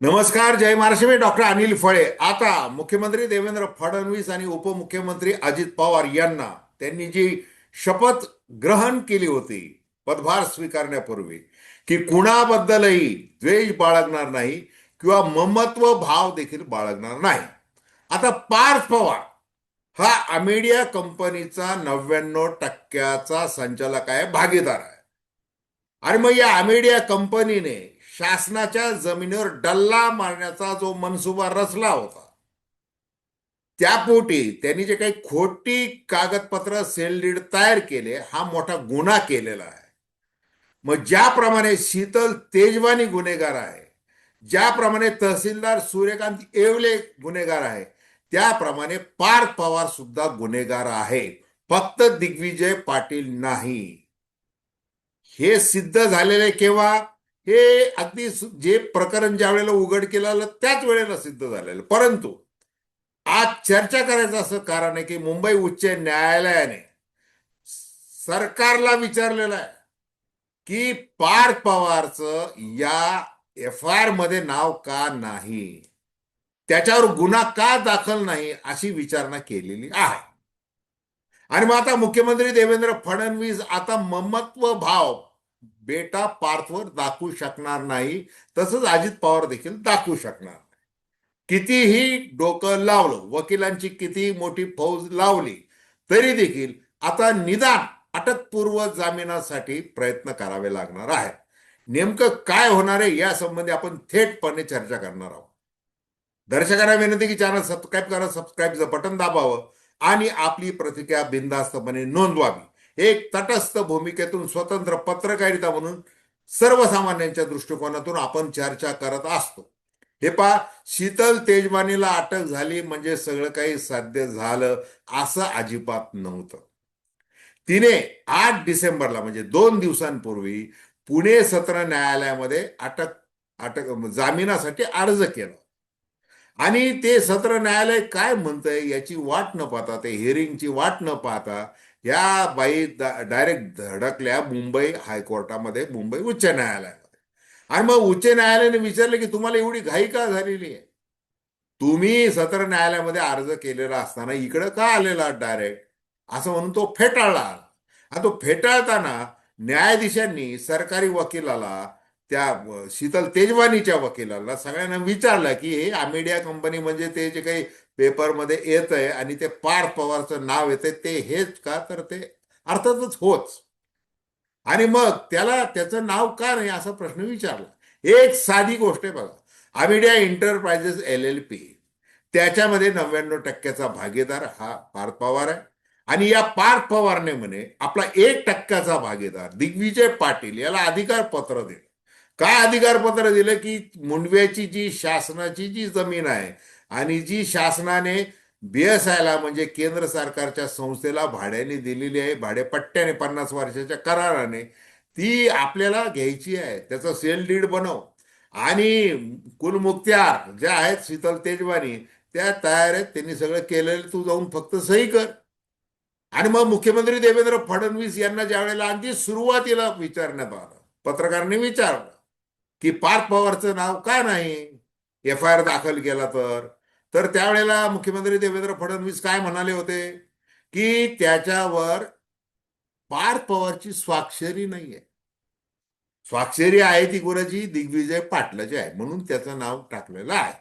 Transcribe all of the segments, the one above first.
नमस्कार जय महाराष्ट्र मी डॉक्टर अनिल फळे. आता मुख्यमंत्री देवेंद्र फडणवीस आणि उपमुख्यमंत्री अजित पवार यांना त्यांनी जी शपथ ग्रहण केली होती पदभार स्वीकारण्यापूर्वी की कुणाबद्दलही द्वेष बाळगणार नाही किंवा ममत्व भाव देखील बाळगणार नाही. आता पार्थ पवार हा अमेडिया कंपनीचा नव्याण्णव टक्क्याचा संचालक आहे भागीदार आहे. आणि मग या अमेडिया कंपनीने शासनाच्या जमिनीवर डल्ला मारण्याचा जो मनसुबा रचला होता त्यापोटी त्यांनी जे काही खोटी कागदपत्र सेल डीड तयार केले हा मोठा गुन्हा केलेला आहे. मग ज्याप्रमाणे शीतल तेजवानी गुन्हेगार आहे ज्याप्रमाणे तहसीलदार सूर्यकांत येवले गुन्हेगार आहे त्याप्रमाणे पार्थ पवार सुद्धा गुन्हेगार आहे. फक्त दिग्विजय पाटील नाही. हे सिद्ध झालेले केव्हा? हे अगदी जे प्रकरण ज्या वेळेला उघड केलं आलं त्याच वेळेला सिद्ध झालेलं. परंतु आज चर्चा करायचं असं कारण आहे की मुंबई उच्च न्यायालयाने सरकारला विचारलेलं आहे की पार्थ पवारचं या एफ आय आरमध्ये नाव का नाही? त्याच्यावर गुन्हा का दाखल नाही अशी विचारणा केलेली आहे. आणि मग आता मुख्यमंत्री देवेंद्र फडणवीस आता ममत्व भाव बेटा पार्थवर दाखवू शकणार नाही तसंच अजित पवार देखील दाखवू शकणार नाही. कितीही डोकं लावलं वकिलांची किती मोठी फौज लावली तरी देखील आता निदान अटकपूर्व जामिनासाठी प्रयत्न करावे लागणार आहे नेमकं काय होणार आहे या संबंधी आपण थेटपणे चर्चा करणार आहोत. दर्शकांना विनंती की चॅनल सबस्क्राईब करा सबस्क्राईबचं बटन दाबावं आणि आपली प्रतिक्रिया बिनधास्तपणे नोंदवावी. एक तटस्थ भूमिकेतून स्वतंत्र पत्रकारिता म्हणून सर्वसामान्यांच्या दृष्टिकोनातून आपण चर्चा करत असतो. हे पा शीतल तेजवानीला अटक झाली म्हणजे सगळं काही साध्य झालं असं अजिबात नव्हतं. तिने आठ डिसेंबरला म्हणजे दोन दिवसांपूर्वी पुणे सत्र न्यायालयामध्ये अटक अटक जामिनासाठी अर्ज केला. आणि ते सत्र न्यायालय काय म्हणतंय याची वाट न पाहता ते हिअरिंगची वाट न पाहता या बाई डायरेक्ट धडकल्या मुंबई हायकोर्टामध्ये मुंबई उच्च न्यायालयामध्ये. आणि मग उच्च न्यायालयाने विचारलं की तुम्हाला एवढी घाई का झालेली आहे? तुम्ही सत्र न्यायालयामध्ये अर्ज केलेला असताना इकडं का आलेला डायरेक्ट असं म्हणून तो फेटाळला. आणि तो फेटाळताना न्यायाधीशांनी सरकारी वकिलाला त्या शीतल तेजवानीच्या वकिलाला सगळ्यांना विचारलं की हे आमेडिया कंपनी म्हणजे ते जे काही पेपरमध्ये येत आहे आणि ते पार पवारचं नाव येतंय ते हेच का? तर ते अर्थातच होच. आणि मग त्याला त्याचं नाव का नाही असा प्रश्न विचारला. एक साधी गोष्ट आहे बघा. Amadea enterprises L L P त्याच्यामध्ये नव्याण्णव टक्क्याचा भागीदार हा पार्थ पवार आहे. आणि या पार्थ पवारने म्हणे आपला एक टक्क्याचा भागीदार दिग्विजय पाटील याला अधिकार पत्र दिलं. काय अधिकार पत्र दिलं? की मुंडव्याची जी शासनाची जी जमीन आहे आणि जी शासनाने बीएसआयला म्हणजे केंद्र सरकारच्या संस्थेला भाड्याने दिलेली आहे भाडेपट्ट्याने पन्नास वर्षाच्या कराराने ती आपल्याला घ्यायची आहे. त्याचं सेल डीड बनव. आणि कुलमुक्त्यार ज्या आहेत शीतल तेजवानी त्या तयार आहेत. त्यांनी सगळं केलेलं तू जाऊन फक्त सही कर. आणि मग मुख्यमंत्री देवेंद्र फडणवीस यांना ज्या वेळेला अगदी सुरुवातीला विचारण्यात आलं पत्रकारांनी विचारलं की पार्थ पवारचं नाव का नाही? एफ आय आर दाखल केला तर? तर त्यावेळेला मुख्यमंत्री देवेंद्र फडणवीस काय म्हणाले होते? की त्याच्यावर पार्थ पवारची स्वाक्षरी नाहीये. स्वाक्षरी आहे ती कोणाची दिग्विजय पाटलाची आहे म्हणून त्याचं नाव टाकलेलं आहे.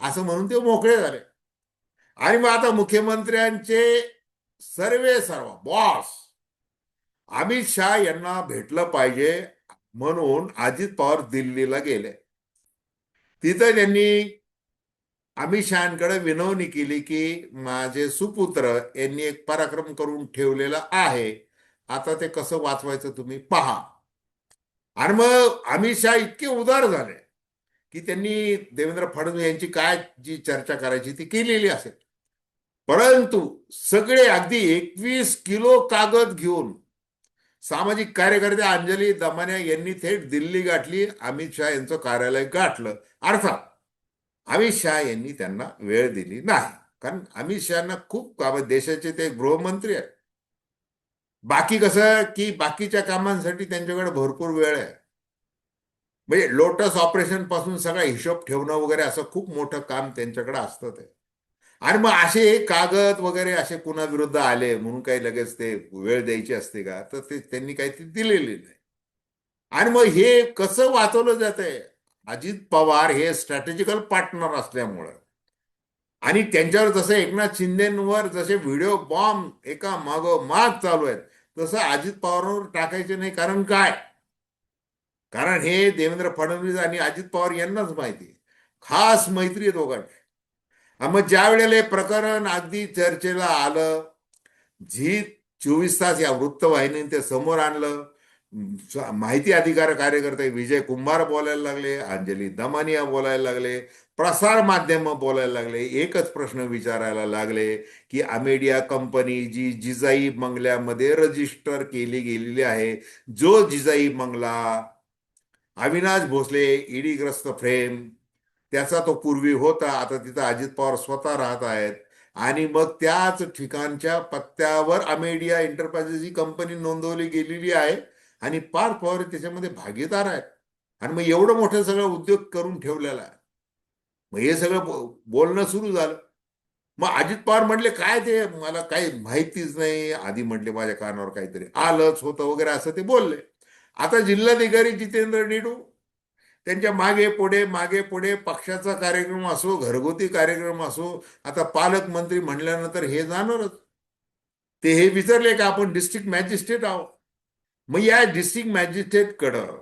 असं म्हणून ते मोकळे झाले. आणि मग आता मुख्यमंत्र्यांचे सर्वे सर्व बॉस अमित शहा यांना भेटलं पाहिजे म्हणून अजित पवार दिल्लीला गेले. तिथं त्यांनी अमित शहाकडे विनवणी केली की माझे सुपुत्र यांनी एक पराक्रम करून ठेवलेला आहे. आता ते कसं वाचवायचं तुम्ही पहा. आणि मग अमित शहा इतके उदार झाले की त्यांनी देवेंद्र फडणवीस यांची काय जी चर्चा करायची ती केलेली असेल. परंतु सगळे अगदी एकवीस किलो कागद घेऊन सामाजिक कार्यकर्ते अंजली दमाने यांनी थेट दिल्ली गाठली. अमित शहा यांचं कार्यालय गाठलं. अर्थात अमित शहा यांनी त्यांना वेळ दिली नाही. कारण अमित शहाना खूप काम देशाचे ते गृहमंत्री आहेत. बाकी कसं की बाकीच्या कामांसाठी त्यांच्याकडे भरपूर वेळ आहे. म्हणजे लोटस ऑपरेशनपासून सगळा हिशोब ठेवणं वगैरे असं खूप मोठं काम त्यांच्याकडे असतं ते. आणि मग असे कागद वगैरे असे कुणाविरुद्ध आले म्हणून काही लगेच ते वेळ द्यायची असते का? तर ते त्यांनी काहीतरी दिलेली नाही. आणि मग हे कसं वाचवलं जातंय? अजित पवार हे स्ट्रॅटेजिकल पार्टनर असल्यामुळं. आणि त्यांच्यावर जसं एकनाथ शिंदेवर जसे व्हिडिओ बॉम्ब एका माग माग चालू आहेत तसं अजित पवारांवर टाकायचे नाही. कारण काय? कारण हे देवेंद्र फडणवीस आणि अजित पवार यांनाच माहिती खास मैत्री आहे दोघांची. मग ज्या वेळेला हे प्रकरण अगदी चर्चेला आलं झी चोवीस तास या वृत्तवाहिनीने ते समोर आणलं माहिती अधिकार कार्यकर्ते विजय कुंभार बोलायला लागले अंजली दमानिया बोलायला लागले प्रसार माध्यम बोलायला लागले एकच प्रश्न विचारायला लागले की अमेडिया कंपनी जी जिजाई बंगल्यामध्ये रजिस्टर केली गेलेली आहे जो जिजाई बंगला अविनाश भोसले ईडीग्रस्त फ्रेम त्याचा तो पूर्वी होता आता तिथं अजित पवार स्वतः राहत आहेत. आणि मग त्याच ठिकाणच्या पत्त्यावर अमेडिया एंटरप्राइजेस ही कंपनी नोंदवली गेलेली आहे. आणि पार पवार त्याच्यामध्ये भागीदार आहेत. आणि मग एवढं मोठं सगळं उद्योग करून ठेवलेला आहे. मग हे सगळं बोलणं सुरू झालं. मग अजित पवार म्हटले काय ते? मला काही माहितीच नाही. आधी म्हटले माझ्या कानावर काहीतरी आलंच होतं वगैरे असं ते बोलले. आता जिल्हाधिकारी जितेंद्र निडू त्यांच्या मागे पुढे मागे पुढे पक्षाचा कार्यक्रम असो घरगुती कार्यक्रम असो आता पालकमंत्री म्हणल्यानंतर हे जाणारच. ते हे विचारले का आपण डिस्ट्रिक्ट मॅजिस्ट्रेट आहोत? मग या डिस्ट्रिक्ट मॅजिस्ट्रेटकडं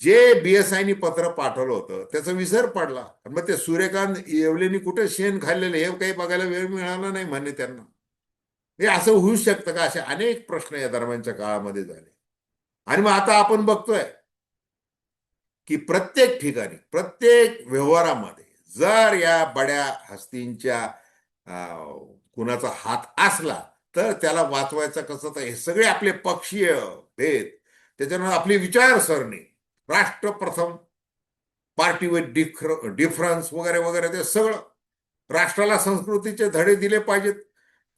जे बीएसआयनी पत्र पाठवलं होतं त्याचा विसर पडला. मग ते सूर्यकांत येवलेनी कुठे शेण खाल्लेले हे काही बघायला वेळ मिळाला नाही म्हणे त्यांना. हे असं होऊ शकतं का? असे अनेक प्रश्न या दरम्यानच्या काळामध्ये झाले. आणि मग आता आपण बघतोय की प्रत्येक ठिकाणी प्रत्येक व्यवहारामध्ये जर या बड्या हस्तींच्या कुणाचा हात असला तर त्याला वाचवायचं कसं? तर हे सगळे आपले पक्षीय भेद. त्याच्यानंतर आपली विचारसरणी. राष्ट्र प्रथम पार्टी विथ डिफर डिफरन्स वगैरे वगैरे ते सगळं. राष्ट्राला संस्कृतीचे धडे दिले पाहिजेत.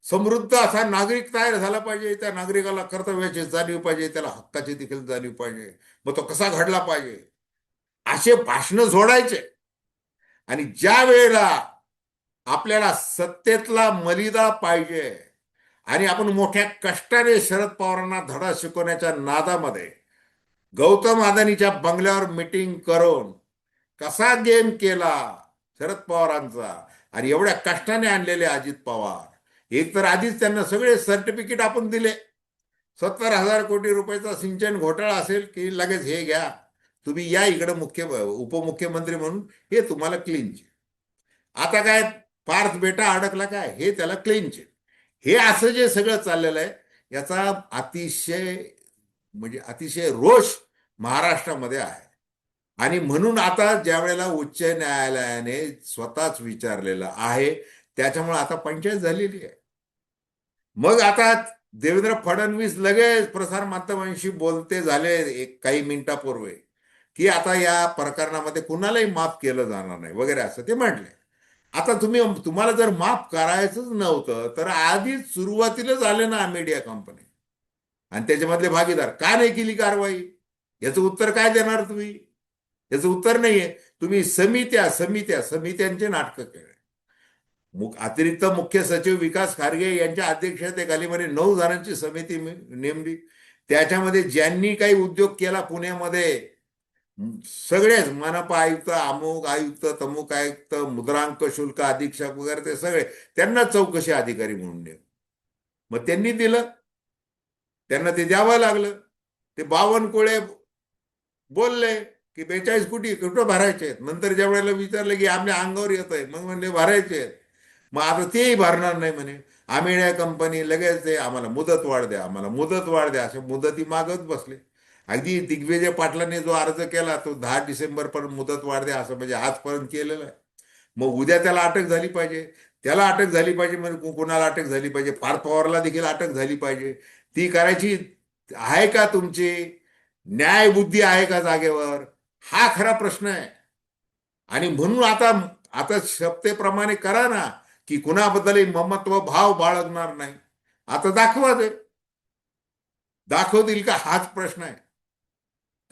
समृद्ध असा नागरिक तयार झाला पाहिजे. त्या नागरिकाला कर्तव्याची जाणीव पाहिजे. त्याला हक्काची देखील जाणीव पाहिजे. मग तो कसा घडला पाहिजे? असे भाषणं जोडायचे. आणि ज्या वेळेला आपल्याला सत्तेतला मलिदा पाहिजे आणि आपण मोठ्या कष्टाने शरद पवारांना धडा शिकवण्याच्या नादामध्ये गौतम अदानीच्या बंगल्यावर मिटिंग करून कसा गेम केला शरद पवारांचा आणि एवढ्या कष्टाने आणलेले अजित पवार. एक तर आधीच त्यांना सगळे सर्टिफिकेट आपण दिले. सत्तर हजार कोटी रुपयाचा सिंचन घोटाळा असेल की लगेच हे घ्या. तुम्ही या इकडं मुख्य उपमुख्यमंत्री म्हणून हे तुम्हाला क्लीन चिट आता काय पार्थ बेटा अडकला काय? हे त्याला क्लीन चिट हे असं जे सगळं चाललेलं आहे याचा अतिशय म्हणजे अतिशय रोष महाराष्ट्रामध्ये आहे. आणि म्हणून आता ज्या वेळेला उच्च न्यायालयाने स्वतःच विचारलेलं आहे त्याच्यामुळे आता पंचायत झालेली आहे. मग आता देवेंद्र फडणवीस लगेच प्रसार माध्यमांशी बोलते झाले एक काही मिनिटापूर्वी की आता या प्रकरणामध्ये कुणालाही माफ केलं जाणार नाही वगैरे असं ते म्हटले. आता तुम्ही तुम्हाला जर माफ करायचंच नव्हतं तर आधीच सुरुवातीलाच आले ना मीडिया कंपनी आणि त्याच्यामधले भागीदार. का नाही केली कारवाई? याचं उत्तर काय देणार तुम्ही? याचं उत्तर नाहीये. तुम्ही समित्या समित्या समित्यांचे नाटकं केले. मुख अतिरिक्त मुख्य सचिव विकास खारगे यांच्या अध्यक्षतेखाली मध्ये नऊ जणांची समिती नेमली. त्याच्यामध्ये ज्यांनी काही उद्योग केला पुण्यामध्ये सगळेच मनपा आयुक्त अमुक आयुक्त तमुक आयुक्त मुद्रांक शुल्क अधीक्षक वगैरे ते सगळे त्यांना चौकशी अधिकारी म्हणून नेम मग त्यांनी दिलं. त्यांना ते द्यावं लागलं. ते बावनकुळे बोलले की बेचाळीस कोटी कुठं भरायचे आहेत? नंतर ज्या वेळेला विचारलं की आमच्या अंगावर येत आहे मग म्हणले भरायचे आहेत. मग आता तेही भरणार नाही म्हणे. आम्ही कंपनी लगेच ते आम्हाला मुदत वाढ द्या आम्हाला मुदत वाढ द्या असे मुदती मागत बसले. अगदी दिग्विजय पाटलांनी जो अर्ज केला तो दहा डिसेंबर पर्यंत मुदत वाढ द्या असं म्हणजे आजपर्यंत केलेलं आहे. मग उद्या त्याला अटक झाली पाहिजे. त्याला अटक झाली पाहिजे म्हणजे कोणाला कुणाला अटक झाली पाहिजे? पार्थ पवारला देखील अटक झाली पाहिजे. ती करायची आहे का तुमची? न्यायबुद्धी आहे का जागेवर? हा खरा प्रश्न आहे. आणि म्हणून आता आता शब्देप्रमाणे करा ना की कुणाबद्दलही ममत्व भाव बाळगणार नाही. आता दाखवा ते. दाखवतील का? हाच प्रश्न आहे.